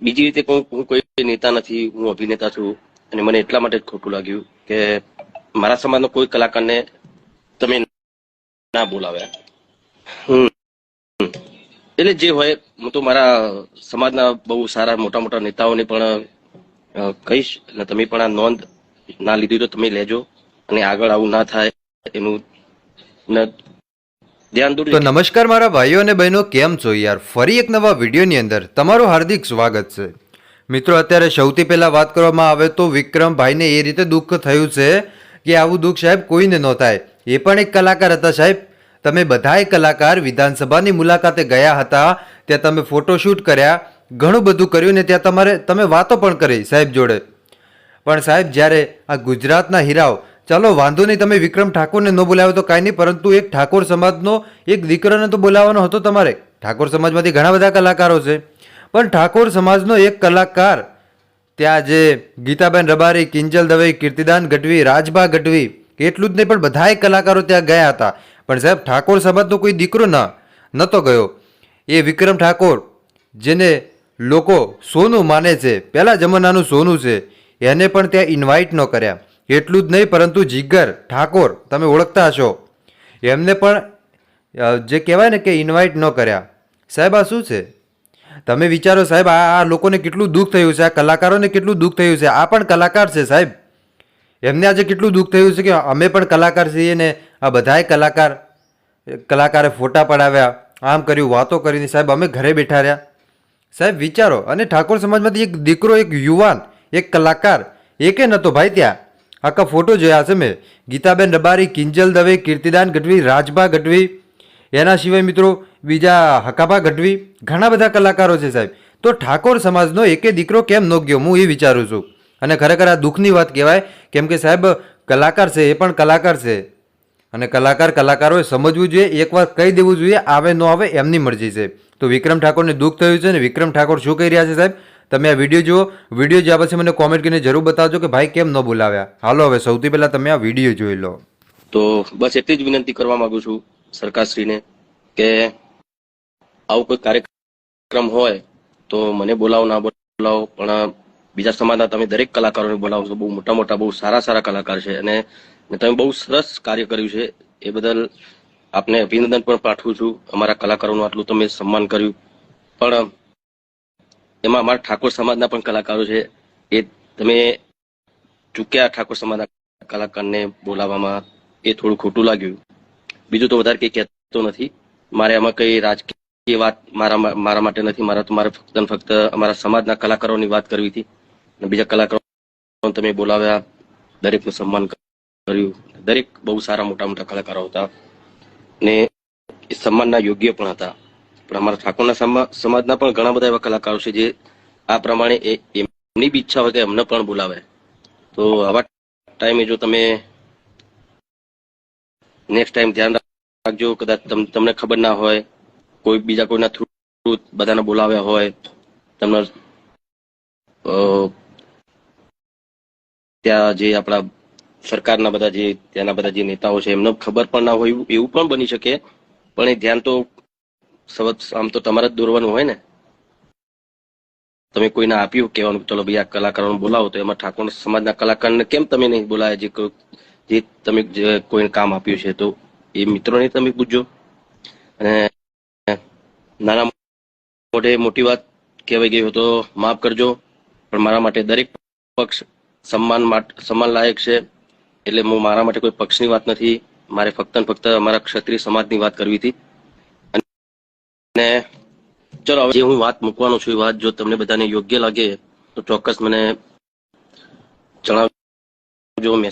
બીજી રીતે કોઈ નેતા નથી, હું અભિનેતા છું અને મને એટલા માટે જ ખોટું લાગ્યું કે મારા સમાજનો કોઈ કલાકારને તમે ના બોલાવ્યા. હમ. એટલે જે હોય, હું તો મારા સમાજના બહુ સારા મોટા મોટા નેતાઓને પણ કહીશ અને તમે પણ આ નોંધ ના લીધી તો તમે લેજો અને આગળ આવું ના થાય એનું ધ્યાન તો નમસ્કાર મારા ભાઈઓ અને બહેનો કેમ છો યાર? ફરી એક નવા વિડીયોની અંદર તમારું હાર્દિક સ્વાગત છે. મિત્રો અત્યારે સૌથી પહેલા વાત કરવામાં આવે તો વિક્રમભાઈને એ રીતે દુઃખ થયું છે કે આવું દુઃખ સાહેબ કોઈને ન થાય. એ પણ એક કલાકાર હતા સાહેબ. તમે બધાએ કલાકાર વિધાનસભાની મુલાકાતે ગયા હતા ત્યાં તમે ફોટોશૂટ કર્યા ઘણું બધું કર્યું ને ત્યાં તમારે તમે વાતો પણ કરી સાહેબ જોડે. પણ સાહેબ જ્યારે આ ગુજરાતના હીરાઓ ચાલો, વાંધો નહીં, તમે વિક્રમ ઠાકોરને ન બોલાવ્યો તો કાંઈ નહીં, પરંતુ એક ઠાકોર સમાજનો એક દીકરાને તો બોલાવવાનો હતો તમારે. ઠાકોર સમાજમાંથી ઘણા બધા કલાકારો છે. પણ ઠાકોર સમાજનો એક કલાકાર ત્યાં જે ગીતાબેન રબારી, કિંજલ દવે કીર્તિદાન ગઢવી, રાજભા ગઢવી, એટલું જ નહીં, પણ બધાય કલાકારો ત્યાં ગયા હતા. પણ સાહેબ, ઠાકોર સમાજનો કોઈ દીકરો ના નહોતો ગયો. એ વિક્રમ ઠાકોર, જેને લોકો સોનું માને છે, પહેલાં જમાનાનું સોનું છે, એને પણ ત્યાં ઇન્વાઇટ ન કર્યા. એટલું જ નહીં, પરંતુ જીગર, ઠાકોર, તમે ઓળખતા હશો. એમને પણ જે કહેવાય ને કે ઇન્વાઇટ ન કર્યા. સાહેબ, આ શું છે? તમે વિચારો સાહેબ, આ આ લોકોને કેટલું દુઃખ થયું છે, આ કલાકારોને કેટલું દુઃખ થયું છે, આ પણ કલાકાર છે સાહેબ. એમને આજે કેટલું દુઃખ થયું છે કે અમે પણ કલાકાર છીએ ને આ બધાય કલાકાર, કલાકારે ફોટા પડાવ્યા, આમ કર્યું, વાતો કરીને સાહેબ, અમે ઘરે બેઠા રહ્યા. સાહેબ, વિચારો, અને ઠાકોર સમાજમાંથી એક દીકરો, એક યુવાન, એક કલાકાર, એકે નહોતો ભાઈ ત્યાં. આખા ફોટો જોયા છે મેં. ગીતાબેન રબારી, કિંજલ દવે, કીર્તિદાન ગઢવી, રાજભા ગઢવી. એના સિવાય મિત્રો બીજા હકાભા ગઢવી. ઘણા બધા કલાકારો છે સાહેબ. તો ઠાકોર સમાજનો એકે દીકરો કેમ ન ગયો? હું એ વિચારું છું. અને ખરેખર આ દુઃખની વાત કહેવાય, કેમ કે સાહેબ, કલાકાર છે, એ પણ કલાકાર છે. અને કલાકાર કલાકારોએ સમજવું જોઈએ, એક વાર કહી દેવું જોઈએ, આવે ન આવે એમની મરજી છે. તો વિક્રમ ઠાકોરને દુઃખ થયું છે ને વિક્રમ ઠાકોર શું કહી રહ્યા છે સાહેબ? તમે આ વીડિયો જુઓ, વીડિયો જોયા પછી મને કોમેન્ટ કરીને જરૂર બતાવજો કે ભાઈ કેમ ન બોલાવ્યા. હાલો હવે, સૌથી પહેલા તમે આ વીડિયો જોઈ લો. તો બસ એટલી જ વિનંતી કરવા માંગુ છું સરકારશ્રીને કે આવું કોઈ કાર્યક્રમ હોય તો મને બોલાવો, ના બોલાવો, પણ બીજા સમાજના તમે દરેક કલાકારોને બોલાવો છો બહુ મોટા મોટા, બહુ સારા સારા કલાકાર છે અને તમે બહુ સરસ કાર્ય કર્યું છે. એ બદલ આપને અભિનંદન પણ પાઠવું છું. અમારા કલાકારોનું આટલું તમે સન્માન કર્યું. પણ એમાં અમારા ઠાકોર સમાજના પણ કલાકારો છે. એ તમે ચૂક્યા ઠાકોર સમાજના કલાકારને બોલાવવામાં એ થોડું ખોટું લાગ્યું. બીજું તો વધારે કઈ કહેતો નથી. મારે આમાં કઈ રાજકીય વાત મારા મારા માટે નથી. મારા તો મારે ફક્ત ફક્ત અમારા સમાજના કલાકારોની વાત કરવી હતી. અને બીજા કલાકારો તમે બોલાવ્યા, દરેકનું સન્માન કર્યું. દરેક બહુ સારા મોટા મોટા કલાકારો હતા. ને એ સન્માનના યોગ્ય પણ હતા. પણ અમારા ઠાકોરના સમા- સમાજના પણ ઘણા બધા એવા કલાકારો છે જે આ પ્રમાણે એમની બી ઈચ્છા હોય કે એમને પણ બોલાવે. તો આવા ટાઈમે જો તમે નેક્સ્ટ ટાઈમ ધ્યાન રાખજો, કદાચ તમ- તમને ખબર ના હોય, કોઈ બીજા કોઈના થ્રુ બધાને બોલાવ્યા હોય, તમને ત્યાં જે આપણા સરકારના બધા જે, ત્યાંના બધા જે નેતાઓ છે એમને ખબર પણ ના હોય એવું પણ બની શકે. પણ એ ધ્યાન તો સવત- આમ તો તમારે જ દોરવાનું હોય ને? તમે કોઈને આપ્યું કહેવાનું, ચલો ભાઈ આ કલાકારોને બોલાવો. તો એમાં ઠાકોર સમાજના કલાકારને કેમ તમે નહીં બોલાય? જે જે તમે કોઈને કામ આપ્યું છે, તો એ મિત્રોને તમે પૂછજો. અને નાના મોટે મોટી વાત કહેવાય ગઈ હોય તો માફ કરજો. પણ મારા માટે દરેક પક્ષ સન્માન સન્માન લાયક છે. એટલે હું મારા માટે કોઈ પક્ષની વાત નથી. મારે ફક્ત ફક્ત અમારા ક્ષત્રિય સમાજની વાત કરવી હતી. અને ચલો, હવે જે હું વાત મૂકવાનો છું એ વાત જો તમને બધાને યોગ્ય લાગે, તો ચોક્કસ મને જણાવજો